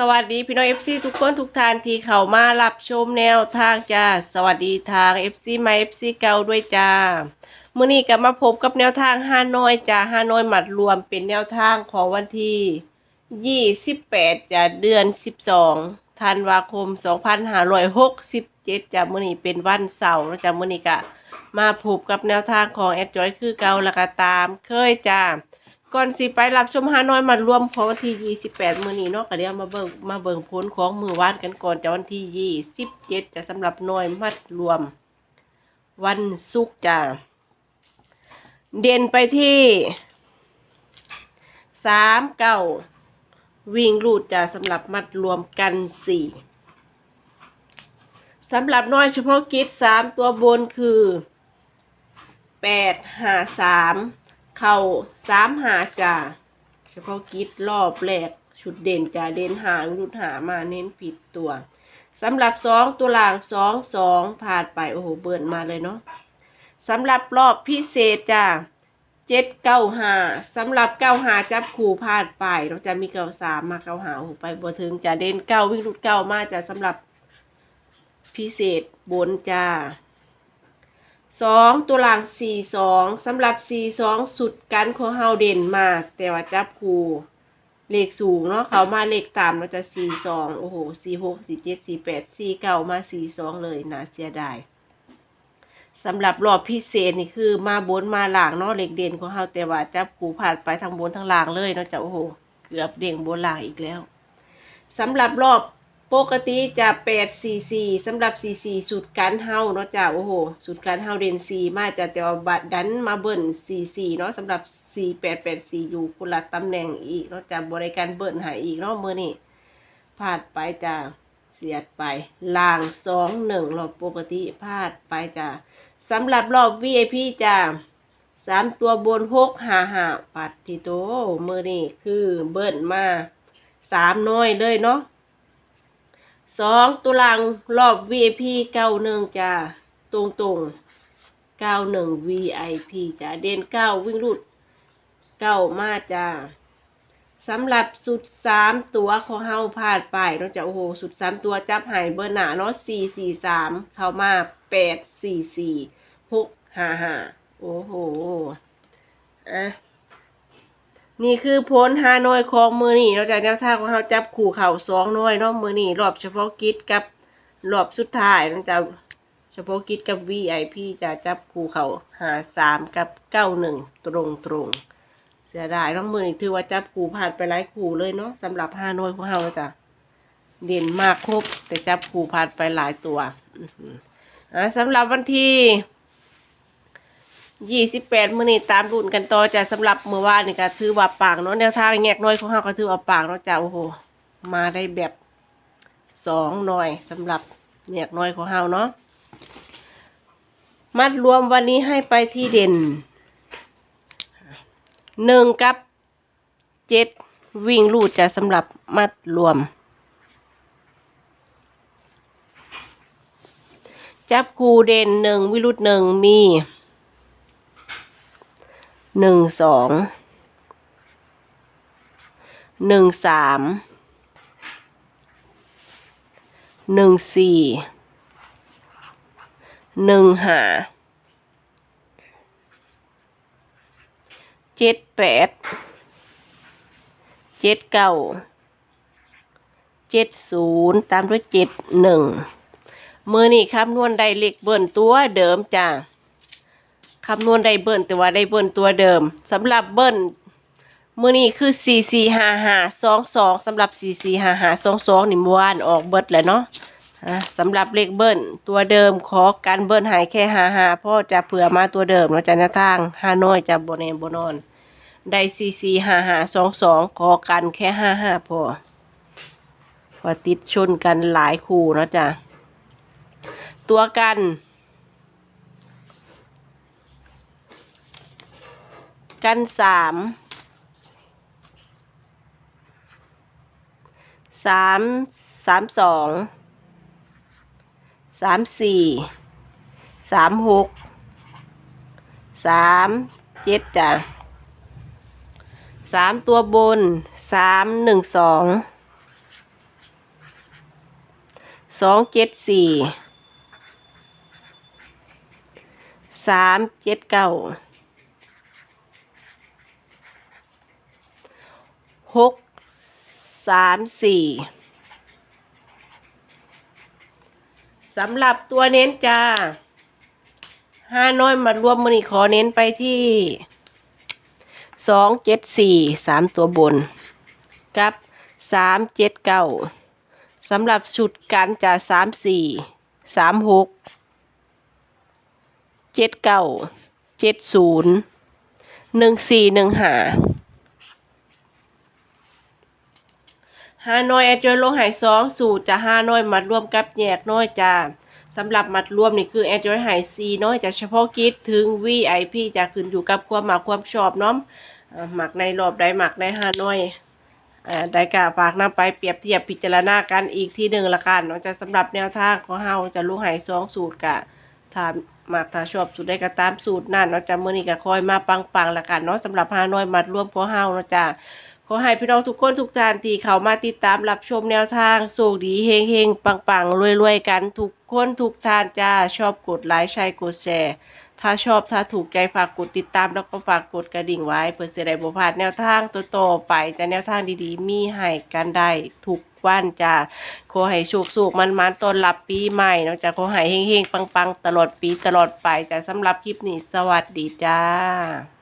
สวัสดีพี่น้องเอฟซีทุกคนทุกท่านที่เข้ามารับชมแนวทางจ้าสวัสดีทางเอฟซีมาเอฟซีเก่าด้วยจ้ามื้อนี้ก็มาพบกับแนวทางฮานอยจ้าฮานอยหมัดรวมเป็นแนวทางของวันที่28จ้าเดือน12ธันวาคม2567จ้ามื้อนี้เป็นวันเสาร์นะจ้ามื้อนี้ก็มาพบกับแนวทางของแอดจอยคือเก่าล้วก็ตาม เคยจ้า ก่อนสิไปรับชมฮานอยมารวมของวันที่ 28 มื้อนี้เนาะก็เดี๋ยวมาเบิ่งมาเบิ่งผลของมือวานกันก่อนจากวันที่ 27 จะสำหรับน่วยมัดรวม วันศุกร์จ้าเด่นไปที่สามเก้าวิ่งรูดจ้าสำหรับมัดรวมกันสี่สำหรับน้อยเฉพาะกิจสามตัวบนคือแปดห้าสาม เข่าสามหาจ่าเฉพาะกิจรอบแรกชุดเด่นจ่าเด่นหางรุดหามาเน้นผิดตัวสำหรับสองตัวล่างสองสองผ่านไป โอ้โห เบิร์นมาเลยเนาะสำหรับรอบพิเศษจ้าเจ็ดเก้าหาสำหรับเก้าหาจับคู่พลาดไปเราจะมีเก้าสามมาเก้าหาโอ้โหไปบ่ถึงจ่าเด่นเก้าวิ่งรุดเก้ามาจ้าสำหรับพิเศษบนจ้า สองตัวหลังสี่สองสำหรับสี่สองสุดกันของเฮาเด่นมาก แต่ว่าจับคูเลขสูงเนาะเขามาเลขต่ำเราจะสี่สองโอ้โหสี่หกสี่เจ็ดสี่แปดสี่เก้ามาสี่สองเลยน่าเสียดายสำหรับรอบพิเศษนี่คือมาบนมาหลางเนาะเลขเด่นของเฮาแต่ว่าจับคูผ่านไปทั้งบนทั้งล่างเลยเนาะจะโอ้โห เกือบเด่งบนหล่างอีกแล้วสำหรับรอบ ปกติจะแปดสี่สี่สำหรับสี่สี่สูตรการเฮาเนาะจ้ะโอ้โหสูตรการเฮาเดนสี่มาจะแต่ว่าบัดดันมาเบิ่นสี่สี่เนาะสำหรับสี่แปดแปดสี่อยู่คนละตำแหน่งอีกเนาะจะบริการเบิ่นหายอีกเนาะมือนี่พลาดไปจ้ะเสียดไปล่างสองหนึ่งรอบปกติพลาดไปจ้ะสำหรับรอบ VIP จ้ะสามตัวบนหกหาหาปัดที่โตมือนี่คือเบิ่นมาสามน้อยเลยเนาะ สองตุลังรอบ VIP เก้าหนึ่งจ้าตรงตรงเก้าหนึ่ง VIP จ้าเด่นเก้าวิ่งรุดเก้ามาจ้าสำหรับสุดสามตัวของเฮาพลาดไปเนาะจ้ะโอ้โหสุดสามตัวจับหายเบอร์หนาเนาะสี่สี่สามเข้ามาแปดสี่สี่หกห้าห้าโอ้โหอะ นี่คือผลฮานอยของมือนี่เราจะแนวทางของเราจับขู่เข่าสองน้อยเนาะมือนี่รอบเฉพาะกิจกับรอบสุดท้ายเราจะเฉพาะกิจกับ VIP จะจับขู่เข่าหาสามกับเก้าหนึ่งตรงตรงเสียดายเน้องมือนี่ถือว่าจับขู่ผ่านไปหลายขู่เลยเนาะสำหรับฮานอยของเราจะเด่นมากครบ แต่จับขู่ผ่านไปหลายตัวอ่าสำหรับวันที่ ยี่สิบแปดมื้อนี้ตามรุ่นกันต่อจ้ะสำหรับเมื้อวานนี่ก็ถือว่าปากเนาะแนวทางแงกน้อยของเฮาก็ถือว่าปากเนาะจ้ะโอ้โห มาได้แบบสองหน่อยสำหรับแงกน้อยของเฮาเนาะมัดรวมวันนี้ให้ไปที่เด่นหนึ่งกับเจ็ดวิ่งลูดจะสำหรับมัดรวม จับคูเด่นหนึ่งวิรุธหนึ่งมี หนึ่งสองหนึ่งสามหนึ่งสี่หนึ่งห้าเจ็ดแปดเจ็ดเก้าเจ็ดศูนย์ตามด้วยเจ็ดหนึ่งมือนี่คำนวณได้เลขเบิ่นตัวเดิมจ้า คำนวณได้เบิ้ลแต่ว่าได้เบิ้ลตัวเดิมสำหรับเบิ้ลมือนี้คือสี่สี่าห้าสองสองสำหรับสี่สี่าห้าสองสองนี่เมื่อวานออกเบิดแล้วเนาะสำหรับเลขเบิ้ลตัวเดิมขอการเบิ้ลหายแค่ห้าหาพ่อจะเผื่อมาตัวเดิมเราจะหน้าทางหาน้อยจะบนเนบนอน ได้สี่สี่หาหาสองสองขอกันแค่ห้าห้าพอพอติดชนกันหลายคู่เนาะจ้ะตัวกัน กันสามสามสามสองสามสี่สามหกสามเจ็ดจ้ะสามตัวบนสามหนึ่งสองสองเจ็ดสี่สามเจ็ดเก้า หกสามสี่สำหรับตัวเน้นจ้าห้าน้อยมารวมมือนี่ขอเน้นไปที่สองเจ็ดสี่สามตัวบน กับสามเจ็ดเก้าสำหรับชุดกันจะสามสี่สามหกเจ็ดเก้าเจ็ดศูนย์หนึ่งสี่หนึ่งห้า ห้านอยแอดจอยลงหายสองสูตรจะห้านอยมัดรวมกับแยกน้อยจ้าสำหรับมัดรวมนี่คือแอดจอยหายสี่น้อยจะเฉพาะกิจถึง VIP จะขึ้นอยู่กับความหมักความชอบน้อมหมักในรอบใดหมักในห้านอยได้กะฝากนำไปเปรียบเทียบพิจารณากันอีกที่หนึ่งละกันเนาะจะสำหรับแนวทางของเฮาจะลูกไหสองสูตรกะถามากถ้าชอบสูตรได้ก็ตามสูตรนั่นเนาะจะมื้อนี้ก็คอยมาปังๆละกันเนาะสำหรับฮานอยมัดรวมของเฮาเนาะจ้ะ ขอให้พี่น้องทุกคนทุกท่านที่เข้ามาติดตามรับชมแนวทางโชคดีเฮงๆปังๆรวยๆกันทุกคนทุกท่านจ้าชอบกดไลค์ใช่กดแชร์ ถ้าชอบถ้าถูกใจฝากกดติดตามแล้วก็ฝากกดกระดิ่งไว้เพื่อจะได้บ่พลาดแนวทางตัวต่อไปจะแนวทางดีๆ มีให้กันได้ทุกวันจ้าขอให้โชคสุขมันๆต้นรับปีใหม่นาะจ้าขอให้เฮงๆปังๆ ตลอดปีตลอดไปจ้าสำหรับคลิปนี้สวัสดีจ้า